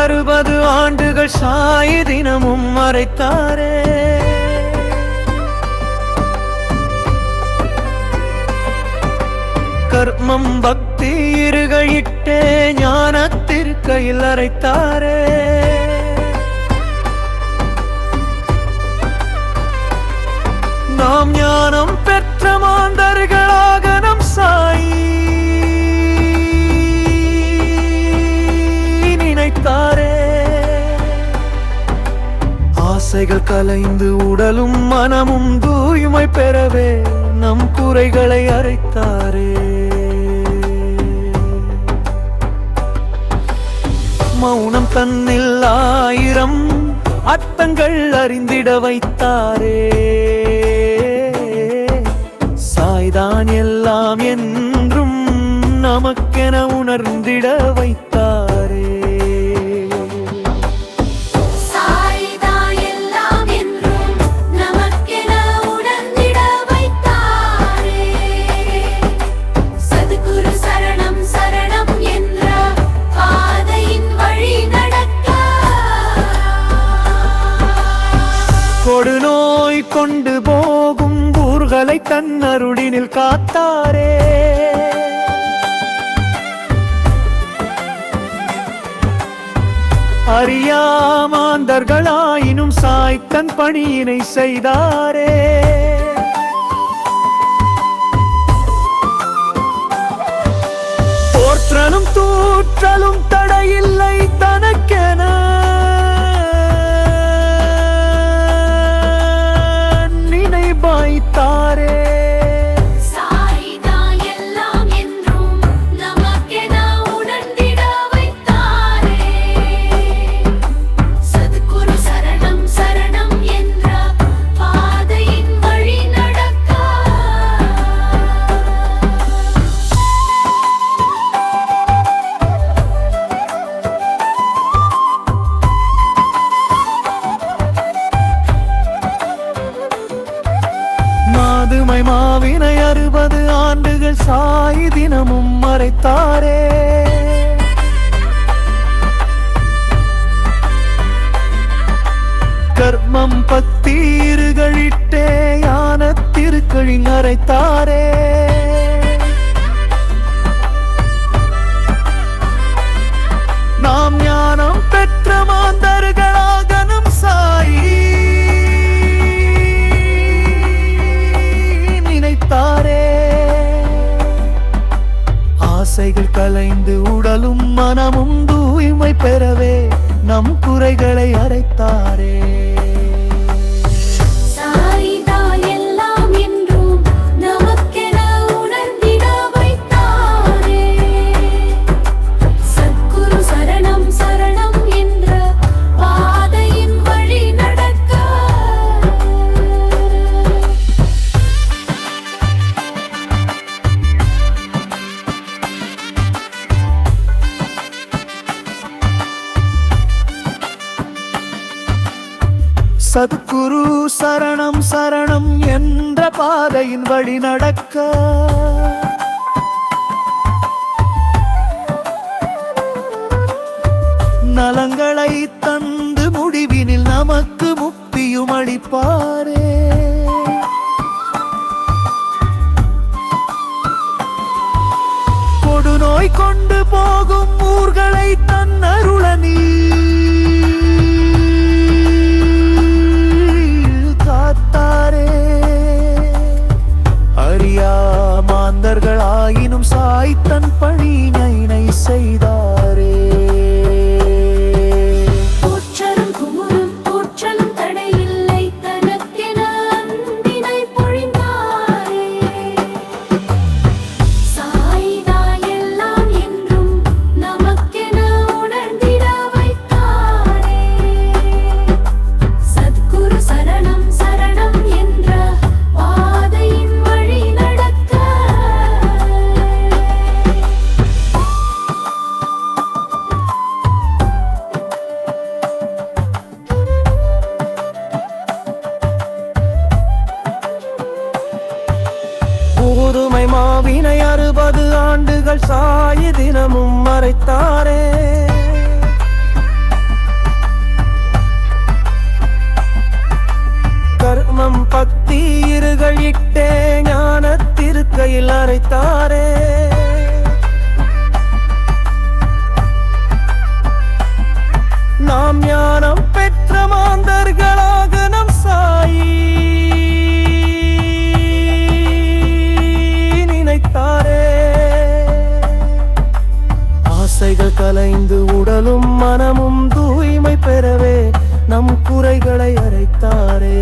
அறுபது ஆண்டுகள் சாய தினமும் மறைத்தாரே. கர்மம் பக்தி இருகையிட்டே ஞானத்திற்கையில் அரைத்தாரே. நாம் ஞானம் பெற்ற மாந்தர்கள் குறைகள் கலைந்து உடலும் மனமும் தூய்மை பெறவே நம் குறைகளை அரைத்தாரே. மௌனம் தன்னில் ஆயிரம் அர்த்தங்கள் அறிந்திட வைத்தாரே. கொண்டு போகும் ஊர்களை தன்னருளினில் காத்தாரே. அறியாமாந்தர்களாயினும் சாய்த்தன் பணியினை செய்தாரே. ஆண்டுகள் சாய் தினமும் மறைத்தாரே. கர்மம் பத்தீறுகளிட்டே யான மறைத்தார் கலைந்து உடலும் மனமும் தூய்மை பெறவே நம் குறைகளை அரைத்தாரே சத்குரு சரணம் சரணம் என்ற பாதையின் வழி நடக்க. நலங்களை தந்து முடிவினில் நமக்கு முக்தியும் அளிப்பாரே. கொடுநோய் கொண்டு போகும் ஊர்களை தன்னருளனி தன் பழி மறைத்தாரே. கர்மம் பக்தி இருகளிட்டே ஞானத்திருக்கையில் அரைத்தாரே. நம் குறைகளை அரைத்தாரே.